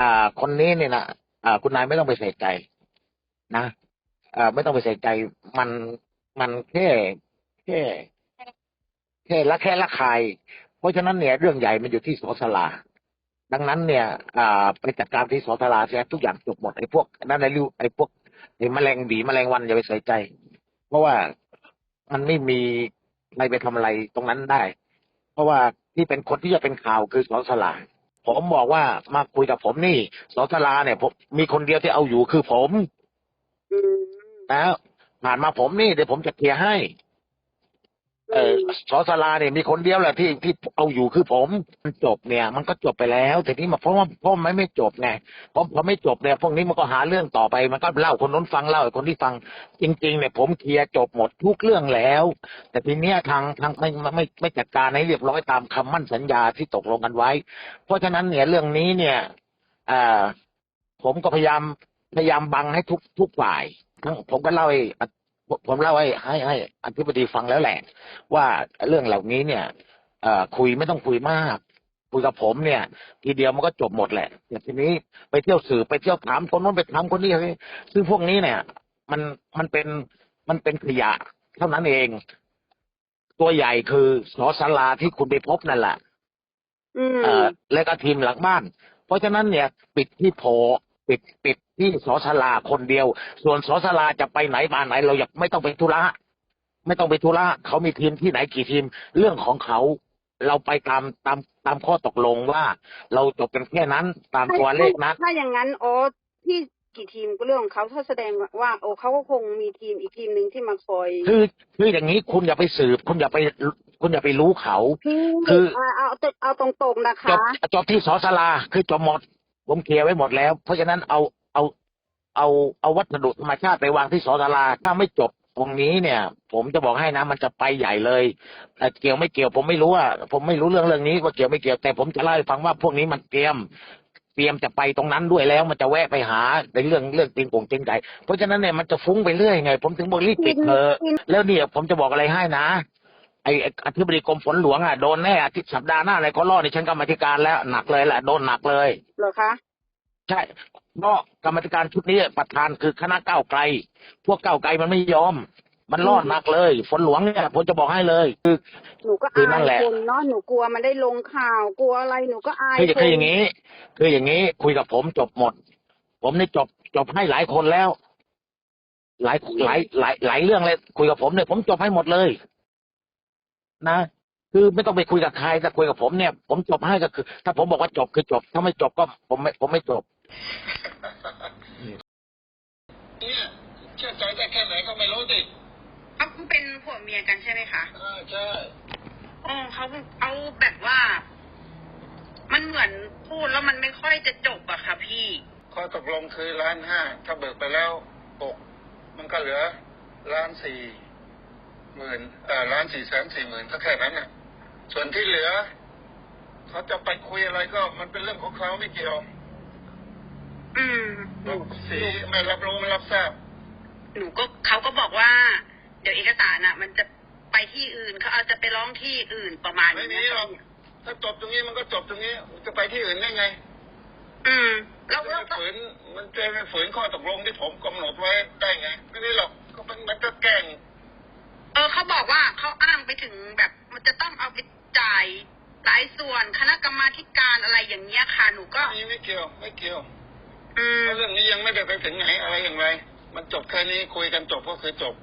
อ่า คนนี้เนี่ยนะอ่า คุณนายไม่ต้องไปใส่ใจ นะอ่าไม่ต้องไปใส่ใจ มันมันแค่แค่แค่ละแค่ละคาย เพราะฉะนั้นเนี่ย เรื่องใหญ่มันอยู่ที่สสลาดังนั้นเนี่ยอ่าไปจัดการที่สสลาเสียทุกอย่างจบหมดไอ้พวกนั่นไอ้ลูไอ้พวกไอ้แมลงบีแมลงวันอย่าไปใส่ใจ เพราะว่ามันไม่มีใครไปทำอะไรตรงนั้นได้ เพราะว่าที่เป็นคนที่จะเป็นข่าวคือสสลา ผมบอกว่ามาคุยกับผมนี่สอสลาเนี่ยผมมีคนเดียวที่เอาอยู่คือผมอืมนะผ่านมาผมนี่เดี๋ยวผมจะเคลียร์ให้ เออสอสลาเนี่ยมีคนเดียวแหละที่ที่เอาอยู่คือผมมันจบเนี่ย มันก็จบไปแล้วแต่นี้มาเพราะว่าเพราะมันไม่จบไงเพราะพอไม่จบเนี่ยพวกนี้มันก็หาเรื่องต่อไป มันก็เล่าคนนู้นฟังเล่าไอ้คนที่ฟัง จริง ๆ เนี่ย ผมเคลียร์จบหมดทุกเรื่องแล้ว แต่ทีเนี้ยทางทางไม่ไม่ไม่ไม่จัดการให้เรียบร้อยตามคำมั่นสัญญาที่ตกลงกันไว้ เพราะฉะนั้นเนี่ยเรื่องนี้เนี่ยอ่าผมก็พยายามพยายามบังให้ทุกทุกฝ่ายทั้งผมก็เล่าให้ ผมผมเล่าให้ให้ให้อธิบดีฟังแล้วแหละ ว่าเรื่องเหล่านี้เนี่ยเอ่อคุยไม่ต้องคุยมากคุยกับผมเนี่ยทีเดียวมันก็จบหมดแหละแต่ทีนี้ไปเที่ยวสื่อไปเที่ยวถามคนโน้นไปถามคนนี้ซึ่งพวกนี้เนี่ย มันมันเป็นมันเป็นขยะเท่านั้นเอง ตัวใหญ่คือสอสลาที่คุณไปพบนั่นแหละอืมเอ่อและก็ทีมหลังบ้าน เพราะฉะนั้นเนี่ย ปิดที่โพปิดปิด ที่สอสลาคนเดียว ส่วนสอสลาจะไปไหนมาไหน เราอยากไม่ต้องไปธุระไม่ต้องไปธุระเขามีทีมที่ไหนกี่ทีม เรื่องของเขาเราไปตามตามตามข้อตกลงว่า เราจบกันแค่นั้นตามตัวเลขนั้นถ้าอย่างนั้นโอ้ที่กี่ทีมก็เรื่องของเขาถ้าแสดงว่าโอ้เขาก็คงมีทีมอีกทีมหนึ่งที่มาคอย คือคืออย่างนี้คุณอย่าไปสืบ คุณอย่าไปคุณอย่าไปรู้เขา คือคือเอาเอาเอาตรงๆนะจคะบจบที่สอสลาคือจบหมดผมเคลียร์ไว้หมดแล้ว เพราะฉะนั้นเอา เอาเอาวัสดุธรรมชาติไปวางที่สอสลาถ้าไม่จบตรงนี้เนี่ย ผมจะบอกให้นะมันจะไปใหญ่เลยแต่เกี่ยวไม่เกี่ยวผมไม่รู้อะผมไม่รู้เรื่องเรื่องนี้ว่าเกี่ยวไม่เกี่ยวแต่ผมจะเล่าให้ฟังว่าพวกนี้มันเตรียมเตรียมจะไปตรงนั้นด้วยแล้วมันจะแวะไปหาในเรื่องเรื่องติงกงติงไก่เพราะฉะนั้นเนี่ยมันจะฟุ้งไปเรื่อยไง ผมถึงบอกรีบปิดเถอะแล้วเนี่ยผมจะบอกอะไรให้นะไอ้อธิบดีกรมฝนหลวงอะโดนแน่อาทิตย์สัปดาห์หน้าอะไรเขาล่อในชั้นกรรมธิการแล้วหนักเลยแหละโดนหนักเลยเหรอคะ ใช่เพราะกรรมาธิการชุดนี้ประธานคือคณะก้าวไกล พวกก้าวไกลมันไม่ยอม มันล่อหนักเลย ฝนหลวงเนี่ยผมจะบอกให้เลย คือหนูก็คืออานั่ยนแหละคนเนาะหนูกลัวมันได้ลงข่าวกลัวอะไรหนูก็อายคือคนคืออย่างนี้ คืออย่างนี้คุยกับผมจบหมด ผมนี่จบจบให้หลายคนแล้ว หลายหลายหลายหลายเรื่องเลยคุยกับผมเนี่ยผมจบให้หมดเลย นะ คือไม่ต้องไปคุยกับใครแต่คุยกับผมเนี่ย ผมจบให้ก็คือ ถ้าผมบอกว่าจบคือจบ ถ้าไม่จบก็ผมไม่ผมไม่จบเนี่ยเชื่อใจได้แค่ไหนก็ไม่รู้สิเขาเป็นผัวเมียกันใช่ไหมคะเออใช่อ๋อเขาเอาแบบว่า มันเหมือนพูดแล้วมันไม่ค่อยจะจบอะค่ะ พี่ข้อตกลงคือล้านห้าถ้าเบิกไปแล้วหกมันก็เหลือล้านสี่หมื่นเอ่อล้านสี่แสนสี่หมื่นก็แค่นั้นน่ะ ส่วนที่เหลือเขาจะไปคุยอะไรก็มันเป็นเรื่องของเขาไม่เกี่ยว อืมสี่ไม่รับรู้ไม่รับทราบ หนูก็เขาก็บอกว่า เดี๋ยวเอกสารอะมันจะไปที่อื่นเขาเอาจะไปร้องที่อื่นประมาณไม่มีนี้หรอกถ้าจบตรงนี้มันก็จบตรงนี้ จะไปที่อื่นได้ไง อืมแล้แล้ววจะฝืนมันจะไปฝืนข้อตกลงที่ผมกำหนดไว้ได้ไง ไม่ได้หรอกก็เป็นมันก็แกล้งเออเขาบอกว่าเขาอ้างไปถึงแบบ มันจะต้องเอาไปจ่าย หลายส่วนคณะกรรมาธิการอะไรอย่างเงี้ยค่ะหนูก็นี่ไม่เกี่ยว ไม่เกี่ยวอืมเพราะเรื่องนี้ยังไม่ได้ไปถึงไหนอะไรอย่างไร มันจบแค่นี้คุยกันจบก็คือจบ